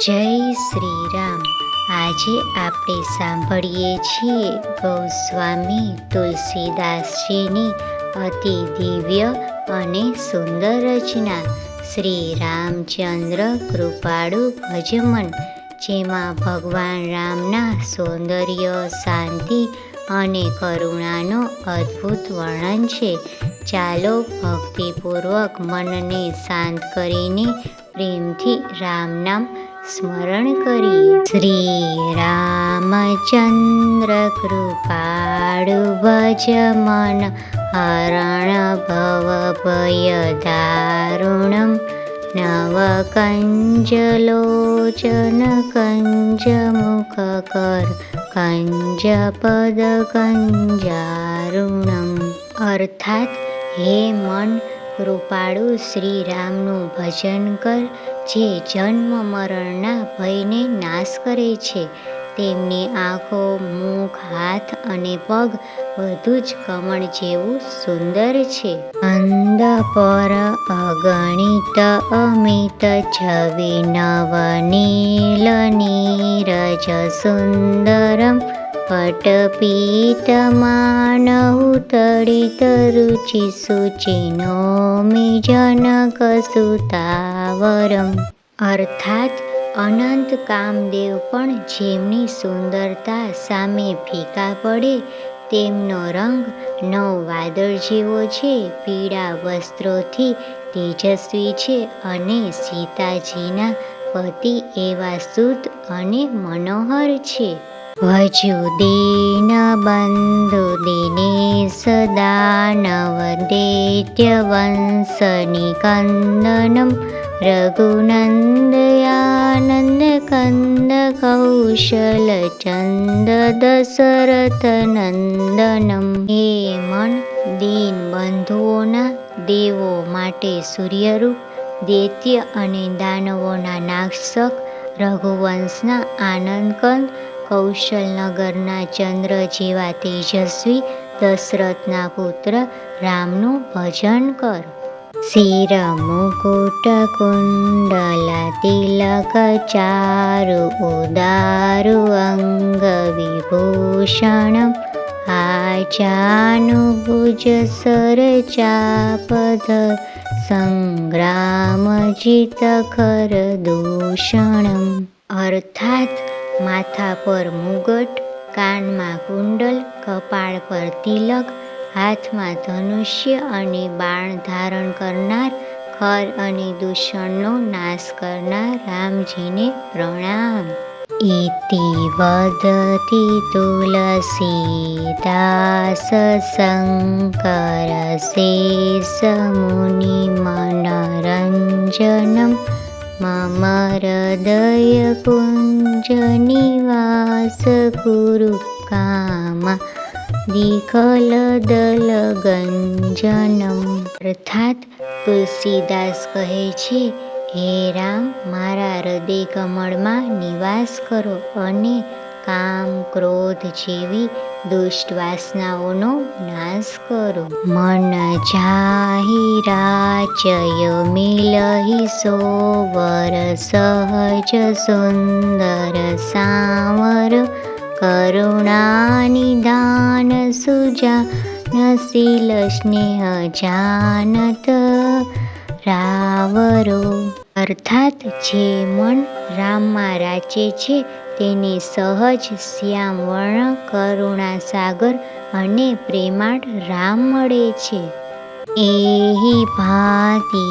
જય શ્રી રામ આજે આપણે સાંભળીએ છીએ ગૌસ્વામી તુલસીદાસજીની અતિ દિવ્ય અને સુંદર રચના. શ્રી રામચંદ્ર કૃપાળુ ભજમન, જેમાં ભગવાન રામના સૌંદર્ય, શાંતિ અને કરુણાનો અદ્ભુત વર્ણન છે. ચાલો ભક્તિપૂર્વક મનને શાંત કરીને પ્રેમથી રામ નામ સ્મરણ કરીએ શ્રી રામચંદ્ર કૃપાળુ ભજ મન હરણ ભવ ભય દારુણમ નવ કંજલોચન કંજ મુખ કર કંજ પદ કંજારુણમ. અર્થાત હે મન, કૃપાળુ શ્રી રામનું ભજન કર જે જન્મ મરણના ભયને નાશ કરે છે, તેમની આંખો, મુખ, હાથ અને પગ બધું જ કમળ જેવું સુંદર છે. અંદ પર અગણિત અમિત છવિ નવનીલ નીરજ સુંદરમ પટપીતમાનહુતડિત રુચિ શુચિનોમિ મિજનક સુતાવરમ. અર્થાત, અનંત કામદેવ પણ જેમની સુંદરતા સામે ફીકા પડે, તેમનો રંગ નવ વાદળ જેવો છે, પીળા વસ્ત્રોથી તેજસ્વી છે અને સીતાજીના પતિ એવા શુદ્ધ અને મનોહર છે. ભજુ દીન બંધુ દિનેશ દાનવ દૈત્ય વંશની કંદનમ રઘુનંદયાનંદ કંદ કૌશલ ચંદ દશરથ નંદનમ હે મન દીન બંધુઓના દેવો માટે સૂર્યરૂપ દૈત્ય અને દાનવોના નાશક રઘુવંશના આનંદકંદ કૌશલનગરના ચંદ્ર જેવા તેજસ્વી દશરથના પુત્ર રામનું ભજન કર. શિર મુકુટ કુંડલ, તિલક, ચારુ, ઉદારુ, અંગ વિભૂષણ આચાનુભુજ સર સંગ્રામ સંગ્રામજિત, ખર દૂષણમ અર્થાત માથા પર મુગટ, કાનમાં કુંડલ, કપાળ પર તિલક, હાથમાં ધનુષ્ય અને બાણ ધારણ કરનાર, ખર અને દૂષણનો નાશ કરનાર રામજીને પ્રણામ. ઇતિ વદતિ તુલસીદાસ શંકર શેષ મુનિ મનરંજનમ મમ હૃદય કુંજ નિવાસ કુરુ કામા દીખલ દલ ગંજનમ અર્થાત તુલસીદાસ કહે છે હે રામ મારા હૃદય કમળમાં નિવાસ કરો અને કામ ક્રોધ જેવી દુષ્ટ વાસનાઓનો નાશ કરો મન જાહી રાચય મિલહી સોવર સહજ સુંદર સાવર કરુણાનિદાન સુજા નસીલ સ્નેહ જાનત રાવરો અર્થાત જે મન રામમાં રાચે છે તેને સહજ શ્યામ વર્ણ, કરુણા સાગર અને પ્રેમાળ રામ મળે છે. એહી ભાતિ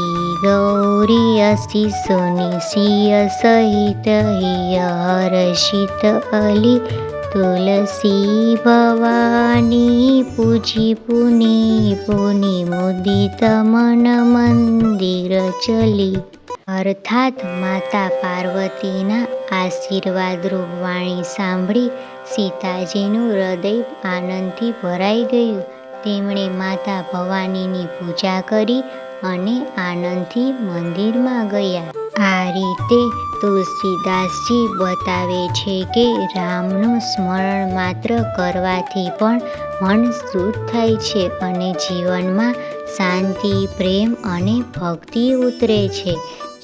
ગૌરી અસી સુની સિય સહિત હિય હર્ષિત અલી, તુલસી ભવાની પૂજી પુની પુની મુદિત મન મંદિર ચલી. અર્થાત માતા પાર્વતીના આશીર્વાદરૂપ રૂપવાણી સાંભળી સીતાજીનું હૃદય આનંદથી ભરાઈ ગયું. તેમણે માતા ભવાનીની પૂજા કરી અને આનંદથી મંદિરમાં ગયા. આ રીતે તુલસીદાસજી બતાવે છે કે રામનું સ્મરણ માત્ર કરવાથી પણ મન શુદ્ધ થાય છે અને જીવનમાં શાંતિ, પ્રેમ અને ભક્તિ ઉતરે છે.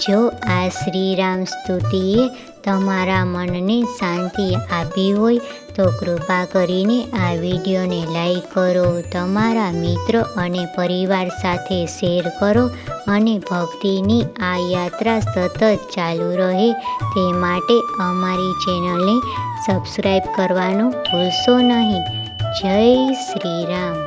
જો આ શ્રીરામ સ્તુતિએ તમારા મનને શાંતિ આપી હોય તો કૃપા કરીને આ વિડીયોને લાઈક કરો, તમારા મિત્રો અને પરિવાર સાથે શેર કરો અને ભક્તિની આ યાત્રા સતત ચાલુ રહે તે માટે અમારી ચેનલને સબસ્ક્રાઈબ કરવાનું ભૂલશો નહીં. જય શ્રી રામ